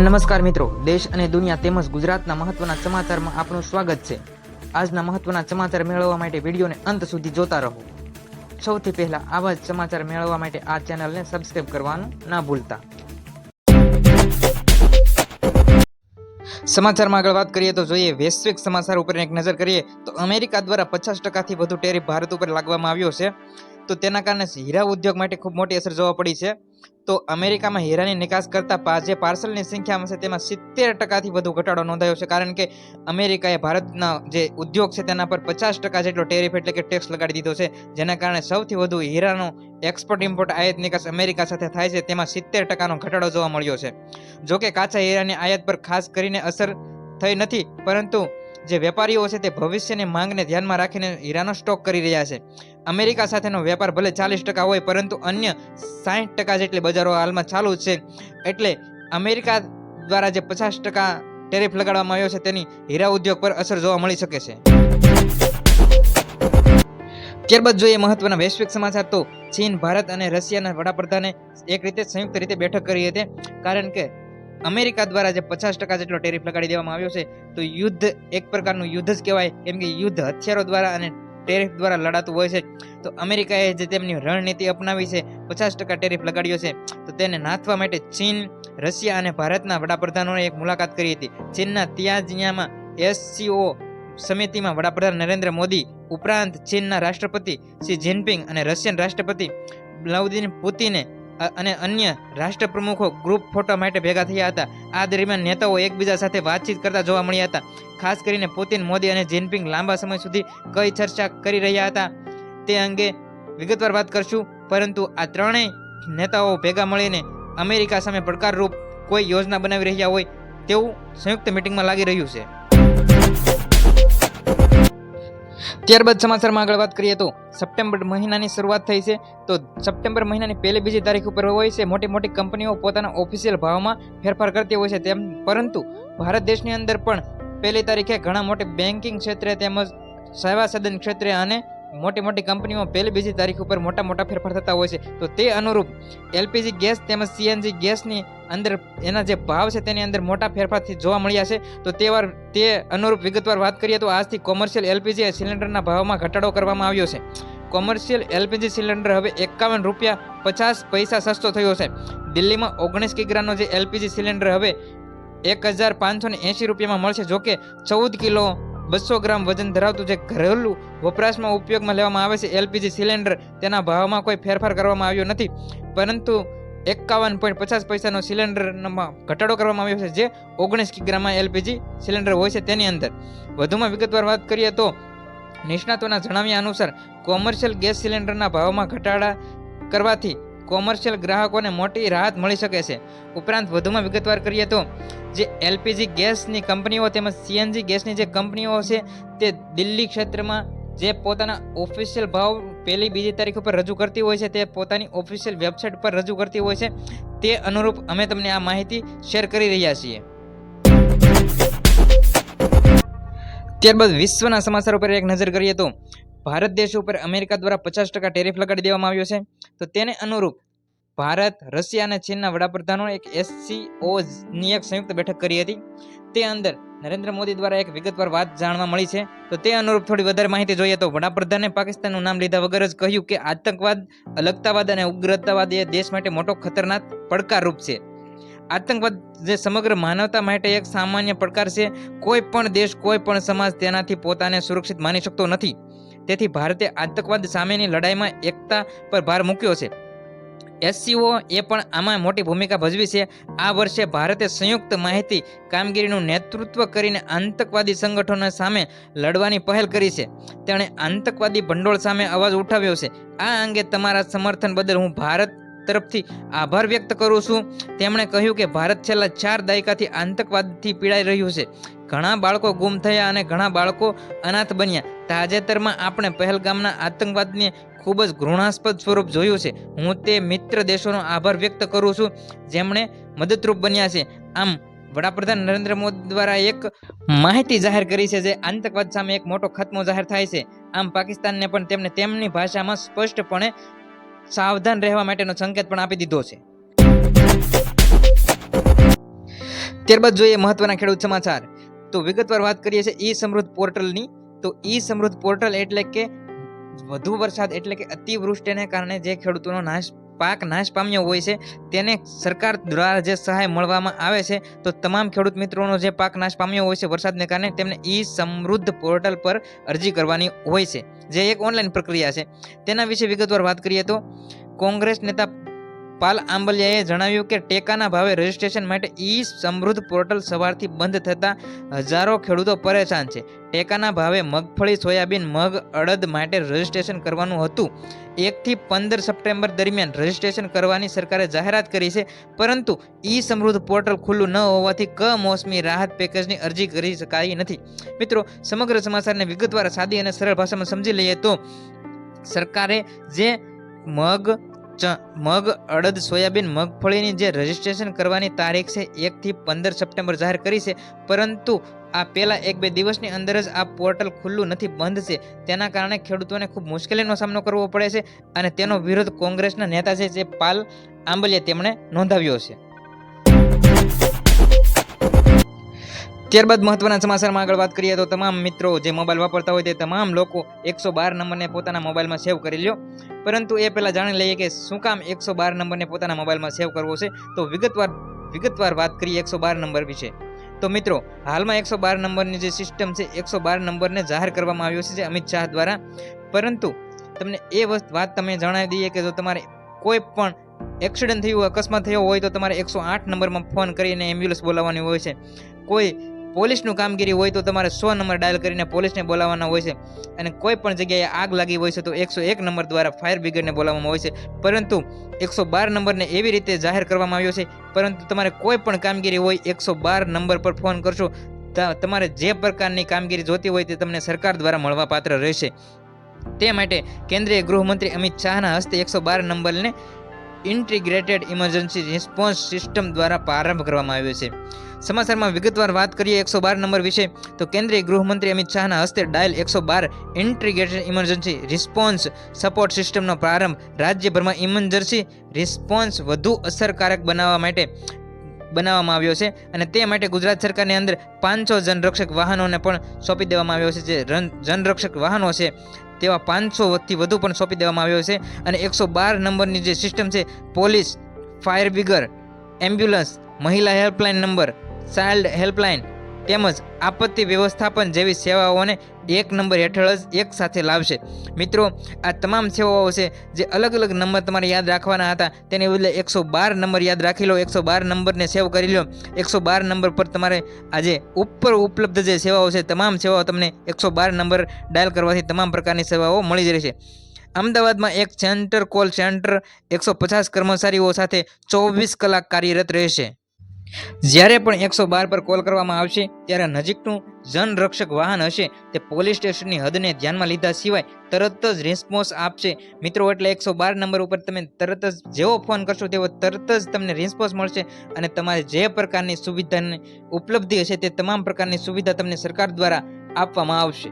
નમસ્કાર મિત્રો, દેશ અને દુનિયા તેમજ ગુજરાતના મહત્વના સમાચારમાં આપનું સ્વાગત છે. આજના મહત્વના સમાચાર મેળવવા માટે વિડીયોને અંત સુધી જોતા રહો. સૌથી પહેલા આવા જ સમાચાર મેળવવા માટે આ ચેનલને સબસ્ક્રાઇબ કરવાનું ના ભૂલતા. સમાચારમાં આગળ વાત કરીએ તો જોઈએ, વૈશ્વિક સમાચાર ઉપર એક નજર કરીએ તો અમેરિકા દ્વારા પચાસ ટકાથી વધુ ટેરિફ ભારત ઉપર લાગવામાં આવ્યો છે. તો તેના કારણે હીરા ઉદ્યોગ માટે ખૂબ મોટી અસર જોવા પડી છે. તો અમેરિકામાં હીરાની નિકાસ કરતા જે પાર્સલની સંખ્યામાં છે તેમાં સિત્તેર ટકાથી વધુ ઘટાડો નોંધાયો છે. કારણ કે અમેરિકાએ ભારતના જે ઉદ્યોગ છે તેના પર પચાસ ટકા જેટલો ટેરિફ એટલે કે ટેક્સ લગાડી દીધો છે. જેના કારણે સૌથી વધુ હીરાનો એક્સપોર્ટ, ઇમ્પોર્ટ, આયાત નિકાસ અમેરિકા સાથે થાય છે. તેમાં સિત્તેર ટકાનો ઘટાડો જોવા મળ્યો છે. જોકે કાચા હીરાની આયાત પર ખાસ કરીને અસર થઈ નથી, પરંતુ જે વેપારીઓ છે તે ભવિષ્યની માંગને ધ્યાનમાં રાખીને હીરાનો સ્ટોક કરી રહ્યા છે. અમેરિકા સાથેનો વેપાર ભલે ચાલીસ ટકા હોય, પરંતુ અન્ય સાહીઠ ટકા જેટલી બજારો હાલમાં ચાલુ છે. એટલે અમેરિકા દ્વારા જે પચાસ ટકા ટેરિફ લગાડવામાં આવ્યો છે, તેની હીરા ઉદ્યોગ પર અસર જોવા મળી શકે છે. ત્યારબાદ જોઈએ મહત્વના વૈશ્વિક સમાચાર તો ચીન, ભારત અને રશિયાના વડાપ્રધાને એક રીતે સંયુક્ત રીતે બેઠક કરી હતી, કારણ કે અમેરિકા દ્વારા જે પચાસ ટકા જેટલો ટેરિફ લગાડી દેવામાં આવ્યો છે. તો યુદ્ધ એક પ્રકારનું યુદ્ધ જ કહેવાય. કેમ કે યુદ્ધ હથિયારો દ્વારા અને ટેરિફ દ્વારા લડાતું હોય છે. તો અમેરિકાએ જે તેમની રણનીતિ અપનાવી છે, પચાસ ટકા ટેરિફ લગાડ્યો છે, તો તેને નાથવા માટે ચીન, રશિયા અને ભારતના વડાપ્રધાનોએ એક મુલાકાત કરી હતી. ચીનના તિયાજિયામાં એસસીઓ સમિતિમાં વડાપ્રધાન નરેન્દ્ર મોદી, ઉપરાંત ચીનના રાષ્ટ્રપતિ શી જિનપિંગ અને રશિયન રાષ્ટ્રપતિ વ્લાદિમીર પુતિને અને અન્ય રાષ્ટ્ર પ્રમુખો ગ્રુપ ફોટો માટે ભેગા થયા હતા. આ દરમિયાન નેતાઓ એકબીજા સાથે વાતચીત કરતા જોવા મળ્યા હતા. ખાસ કરીને પુતિન, મોદી અને જિનપિંગ લાંબા સમય સુધી કઈ ચર્ચા કરી રહ્યા હતા તે અંગે વિગતવાર વાત કરશું. પરંતુ આ ત્રણેય નેતાઓ ભેગા મળીને અમેરિકા સામે પડકારરૂપ કોઈ યોજના બનાવી રહ્યા હોય તેવું સંયુક્ત મિટિંગમાં લાગી રહ્યું છે. ત્યારબાદ સમાચારમાં આગળ વાત કરીએ તો સપ્ટેમ્બર મહિનાની શરૂઆત થઈ છે. તો સપ્ટેમ્બર મહિનાની પહેલી બીજી તારીખ ઉપર હોય છે. મોટી મોટી કંપનીઓ પોતાના ઓફિશિયલ ભાવમાં ફેરફાર કરતી હોય છે તેમ, પરંતુ ભારત દેશની અંદર પણ પહેલી તારીખે ઘણા મોટી બેન્કિંગ ક્ષેત્રે તેમજ સેવા સદન ક્ષેત્રે અને મોટી મોટી કંપનીમાં પહેલી બીજી તારીખ ઉપર મોટા મોટા ફેરફાર થતા હોય છે. તો તે અનુરૂપ એલપીજી ગેસ તેમજ સીએનજી ગેસની અંદર એના જે ભાવ છે તેની અંદર મોટા ફેરફારથી જોવા મળ્યા છે. તો તે વાર તે અનુરૂપ વિગતવાર વાત કરીએ તો આજથી કોમર્શિયલ એલપીજી સિલિન્ડરના ભાવમાં ઘટાડો કરવામાં આવ્યો છે. કોમર્શિયલ એલપીજી સિલિન્ડર હવે એકાવન રૂપિયા પચાસ પૈસા સસ્તો થયો છે. દિલ્હીમાં ઓગણીસ કિગ્રાનો જે એલપીજી સિલિન્ડર હવે એક હજાર પાંચસો ને એંશી રૂપિયામાં મળશે. જોકે ચૌદ કિલો બસો ગ્રામ વજન ધરાવતું જે ઘરેલું વપરાશમાં ઉપયોગમાં લેવામાં આવે છે, એલપીજી સિલિન્ડર, તેના ભાવમાં કોઈ ફેરફાર કરવામાં આવ્યો નથી. પરંતુ એકાવન પોઈન્ટ પચાસ પૈસાનો સિલિન્ડરમાં ઘટાડો કરવામાં આવ્યો છે, જે ઓગણીસ કિગ્રામાં એલપીજી સિલિન્ડર હોય છે તેની અંદર. વધુમાં વિગતવાર વાત કરીએ તો, નિષ્ણાતોના જણાવ્યા અનુસાર કોમર્શિયલ ગેસ સિલિન્ડરના ભાવમાં ઘટાડા કરવાથી કોમર્શિયલ ગ્રાહકોને મોટી રાહત મળી શકે છે. ઉપરાંત વધુમાં વિગતવાર કરીએ તો, જે એલપીજી ગેસની કંપનીઓ તેમજ સીએનજી ગેસની જે કંપનીઓ છે, તે દિલ્હી ક્ષેત્રમાં જે પોતાના ઓફિશિયલ ભાવ પહેલી બીજી તારીખ ઉપર રજૂ કરતી હોય છે, તે પોતાની ઓફિશિયલ વેબસાઇટ પર રજૂ કરતી હોય છે, તે અનુરૂપ અમે તમને આ માહિતી શેર કરી રહ્યા છીએ. ત્યારબાદ વિશ્વના સમાચાર ઉપર એક નજર કરીએ તો ભારત દેશ ઉપર અમેરિકા દ્વારા પચાસ ટકા ટેરિફ લગાડી દેવામાં આવ્યો છે. તો તેને અનુરૂપ ભારત, રશિયા અને ચીનના વડાપ્રધાનો એક એસસીઓની એક સંયુક્ત બેઠક કરી હતી. તે અંદર નરેન્દ્ર મોદી દ્વારા એક વિગતવાર વાત જાણવા મળી છે. તો તે અનુરૂપ થોડી વધારે માહિતી જોઈએ તો વડાપ્રધાને પાકિસ્તાનનું નામ લીધા વગર જ કહ્યું કે આતંકવાદ, અલગતાવાદ અને ઉગ્રતાવાદ એ દેશ માટે મોટો ખતરનાક પડકારરૂપ છે. આતંકવાદ જે સમગ્ર માનવતા માટે એક સામાન્ય પડકાર છે, કોઈ પણ દેશ, કોઈ પણ સમાજ તેનાથી પોતાને સુરક્ષિત માની શકતો નથી. તેથી ભારતે આતંકવાદ સામેની લડાઈમાં એકતા પર ભાર મૂક્યો છે. એસસીઓ એ પણ આમાં મોટી ભૂમિકા ભજવી છે. આ વર્ષે ભારતે સંયુક્ત માહિતી કામગીરીનું નેતૃત્વ કરીને આતંકવાદી સંગઠનો સામે લડવાની પહેલ કરી છે. તેણે આતંકવાદી ભંડોળ સામે અવાજ ઉઠાવ્યો છે. આ અંગે તમારા સમર્થન બદલ હું ભારત તરફથી આભાર વ્યક્ત કરું છું. તેમણે કહ્યું કે ભારત છેલ્લા ચાર દાયકાથી આતંકવાદથી પીડાઈ રહ્યું છે. ઘણા બાળકો ગુમ થયા અને ઘણા બાળકો અનાથ બન્યા. તાજેતરમાં આપણે પહેલગામના આતંકવાદને ખૂબ જ ઘૃણાસ્પદ સ્વરૂપ જોયું છે. હું તે મિત્ર દેશોનો આભાર વ્યક્ત કરું છું, જેમણે મદદરૂપ બન્યા છે. આમ, વડાપ્રધાન નરેન્દ્ર મોદી દ્વારા એક માહિતી જાહેર કરી છે જે આતંકવાદ સામે એક મોટો ખતમો જાહેર થાય છે. આમ, પાકિસ્તાનને પણ તેમને તેમની ભાષામાં સ્પષ્ટપણે સાવધાન રહેવા માટેનો સંકેત પણ આપી દીધો છે. ત્યારબાદ જોઈએ મહત્વના ખેડૂત સમાચાર. તો વિગતવાર વાત કરીએ છીએ ઈ સમૃદ્ધ પોર્ટલની. તો ઈ સમૃદ્ધ પોર્ટલ એટલે કે વધુ વરસાદ એટલે કે અતિવૃષ્ટિને કારણે જે ખેડૂતોનો નાશ પાક નાશ પામ્યો હોય છે, તેને સરકાર દ્વારા જે સહાય મળવામાં આવે છે, તો તમામ ખેડૂત મિત્રોનો જે પાક નાશ પામ્યો હોય છે વરસાદને કારણે, તેમને ઈ સમૃદ્ધ પોર્ટલ પર અરજી કરવાની હોય છે, જે એક ઓનલાઈન પ્રક્રિયા છે. તેના વિશે વિગતવાર વાત કરીએ તો, કોંગ્રેસ નેતા પાલ આંબલિયાએ જણાવ્યું કે ટેકાના ભાવે રજીસ્ટ્રેશન માટે ઈ સમૃદ્ધ પોર્ટલ સવારથી બંધ થતાં હજારો ખેડૂતો પરેશાન છે. ટેકાના ભાવે મગફળી, સોયાબીન, મગ, અડદ માટે રજીસ્ટ્રેશન કરવાનું હતું. એકથી પંદર સપ્ટેમ્બર દરમિયાન રજીસ્ટ્રેશન કરવાની સરકારે જાહેરાત કરી છે, પરંતુ ઈ સમૃદ્ધ પોર્ટલ ખુલ્લું ન હોવાથી કમોસમી રાહત પેકેજની અરજી કરી શકાઈ નથી. મિત્રો, સમગ્ર સમાચારને વિગતવાર સાદી અને સરળ ભાષામાં સમજી લઈએ તો સરકારે જે મગ મગ, અડદ, સોયાબીન, મગફળીની જે રજીસ્ટ્રેશન કરવાની તારીખ છે, એકથી પંદર સપ્ટેમ્બર જાહેર કરી છે. પરંતુ આ પહેલાં એક બે દિવસની અંદર જ આ પોર્ટલ ખુલ્લું નથી, બંધ છે. તેના કારણે ખેડૂતોને ખૂબ મુશ્કેલીનો સામનો કરવો પડે છે અને તેનો વિરોધ કોંગ્રેસના નેતા છે, જે પાલ આંબલિયા તેમણે નોંધાવ્યો છે. ત્યારબાદ મહત્વના સમાચારમાં આગળ વાત કરીએ તો તમામ મિત્રો જે મોબાઈલ વાપરતા હોય તે તમામ લોકો એકસો બાર નંબરને પોતાના મોબાઈલમાં સેવ કરી લ્યો. પરંતુ એ પહેલાં જાણી લઈએ કે શું કામ એકસો બાર નંબરને પોતાના મોબાઈલમાં સેવ કરવો છે? તો વિગતવાર વિગતવાર વાત કરીએ એકસો બાર નંબર વિશે. તો મિત્રો, હાલમાં એકસો બાર નંબરની જે સિસ્ટમ છે, એકસો બાર નંબરને જાહેર કરવામાં આવ્યો છે અમિત શાહ દ્વારા. પરંતુ તમને એ વાત તમે જણાવી દઈએ કે જો તમારે કોઈ પણ એક્સિડન્ટ થયું, અકસ્માત થયો હોય તો તમારે એકસો આઠ નંબરમાં ફોન કરીને એમ્બ્યુલન્સ બોલાવવાની હોય છે. કોઈ પોલીસનું કામગીરી હોય તો તમારે સો નંબર ડાયલ કરીને પોલીસને બોલાવવાના હોય છે. અને કોઈ પણ જગ્યાએ આગ લાગી હોય છે તો એકસો એક નંબર દ્વારા ફાયર બ્રિગેડને બોલાવવામાં હોય છે. પરંતુ એકસો બાર નંબરને એવી રીતે જાહેર કરવામાં આવ્યો છે, પરંતુ તમારે કોઈ પણ કામગીરી હોય એકસો બાર નંબર પર ફોન કરશો તમારે જે પ્રકારની કામગીરી જોતી હોય તે તમને સરકાર દ્વારા મળવા પાત્ર રહેશે. તે માટે કેન્દ્રીય ગૃહમંત્રી અમિત શાહના હસ્તે એકસો બાર નંબરને ઇન્ટિગ્રેટેડ ઇમરજન્સી રિસ્પોન્સ સિસ્ટમ દ્વારા પ્રારંભ કરવામાં આવ્યો છે. સમાચારમાં વિગતવાર વાત કરીએ એકસો બાર નંબર વિશે, તો કેન્દ્રીય ગૃહમંત્રી અમિત શાહના હસ્તે ડાયલ એકસો બાર ઇન્ટિગ્રેટેડ ઇમરજન્સી રિસ્પોન્સ સપોર્ટ સિસ્ટમનો પ્રારંભ, રાજ્યભરમાં ઇમરજન્સી રિસ્પોન્સ વધુ અસરકારક બનાવવા માટે બનાવવામાં આવ્યો છે અને તે માટે ગુજરાત સરકારની અંદર પાંચસો જનરક્ષક વાહનોને પણ સોંપી દેવામાં આવ્યો છે, જે રન, જનરક્ષક વાહનો છે, તેવા પાંચસોથી વધુ પણ સોંપી દેવામાં આવ્યો છે. અને એકસો બાર નંબરની જે સિસ્ટમ છે, પોલીસ, ફાયર બ્રિગર એમ્બ્યુલન્સ, મહિલા હેલ્પલાઇન નંબર, ચાઇલ્ડ હેલ્પલાઇન તેમજ આપત્તિ વ્યવસ્થાપન જેવી સેવાઓને એક નંબર હેઠળ જ એક સાથે લાવશે. મિત્રો, આ તમામ સેવાઓ છે જે અલગ અલગ નંબર તમારે યાદ રાખવાના હતા. તેને બદલે એકસો બાર નંબર યાદ રાખી લો. એકસો બાર નંબરને સેવ કરી લો. એકસો બાર નંબર પર તમારે આજે ઉપર ઉપલબ્ધ જે સેવાઓ છે, તમામ સેવાઓ તમને એકસો બાર નંબર ડાયલ કરવાથી તમામ પ્રકારની સેવાઓ મળી જ રહેશે. અમદાવાદમાં એક સેન્ટર કોલ સેન્ટર એકસો પચાસ કર્મચારીઓ સાથે ચોવીસ કલાક કાર્યરત રહેશે. જ્યારે પણ એકસો બાર પર કોલ કરવામાં આવશે, ત્યારે નજીકનું જનરક્ષક વાહન હશે. તે પોલીસ સ્ટેશનની હદને ધ્યાનમાં લીધા સિવાય તરત જ રિસ્પોન્સ આપશે. મિત્રો, એટલે એકસો બાર નંબર ઉપર તમે તરત જ જેવો ફોન કરશો, તેવો તરત જ તમને રિસ્પોન્સ મળશે અને તમારે જે પ્રકારની સુવિધાની ઉપલબ્ધિ હશે, તે તમામ પ્રકારની સુવિધા તમને સરકાર દ્વારા આપવામાં આવશે.